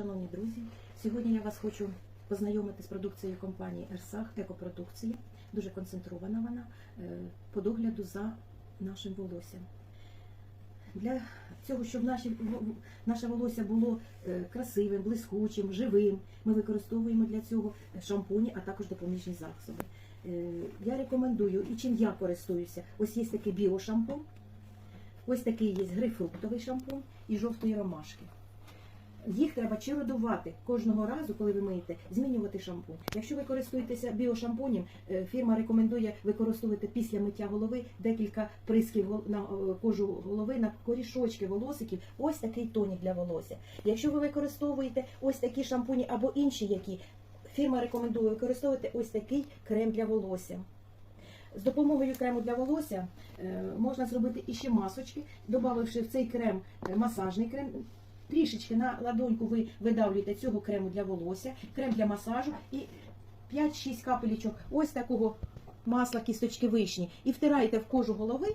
Шановні друзі, сьогодні я вас хочу познайомити з продукцією компанії Ерсах Екопродукція. Дуже концентрована вона е, по догляду за нашим волоссям. Для цього, щоб наші, наше волосся було е, красивим, блискучим, живим, ми використовуємо для цього шампуні, а також допоміжні засоби. Е, Я рекомендую і чим я користуюся. Ось є такий біошампунь, ось такий є грейпфруктовий шампунь і жовтої ромашки. Їх треба чередувати кожного разу, коли ви миєте, змінювати шампунь. Якщо ви користуєтеся біошампунем, е, фірма рекомендує використовувати після миття голови декілька присків на е, кожу голови, на корішочки волосиків. Ось такий тонік для волосся. Якщо ви використовуєте ось такі шампуні або інші, які фірма рекомендує використовувати ось такий крем для волосся. З допомогою крему для волосся е, можна зробити іще масочки, додавши в цей крем масажний крем. Трішечки на ладоньку ви видавлюєте цього крему для волосся, крем для масажу і 5-6 капелічок ось такого масла кісточки вишні і втираєте в кожу голови.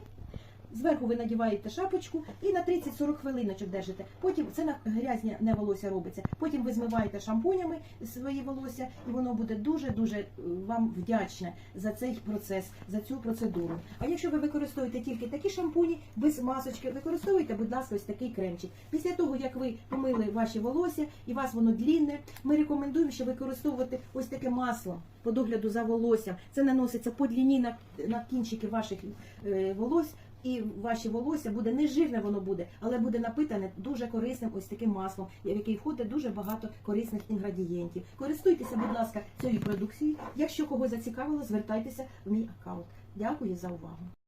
Зверху ви надіваєте шапочку і на 30-40 хвилиночок держите. Потім це на грязне не волосся робиться. Потім ви змиваєте шампунями свої волосся, і воно буде дуже дуже е, вам вдячне за цей процес, за цю процедуру. А якщо ви використовуєте тільки такі шампуні без масочки, використовуйте, будь ласка, ось такий кремчик. Після того як ви помили ваші волосся і у вас воно длінне, ми рекомендуємо ще використовувати ось таке масло по догляду за волоссям. Це наноситься по дліні на, на кінчики ваших е, волосся і ваші волосся буде не жирне воно буде, але буде напитане дуже корисним ось таким маслом, в який входить дуже багато корисних інгредієнтів. Користуйтеся, будь ласка, цією продукцією. Якщо когось зацікавило, звертайтеся в мій аккаунт. Дякую за увагу.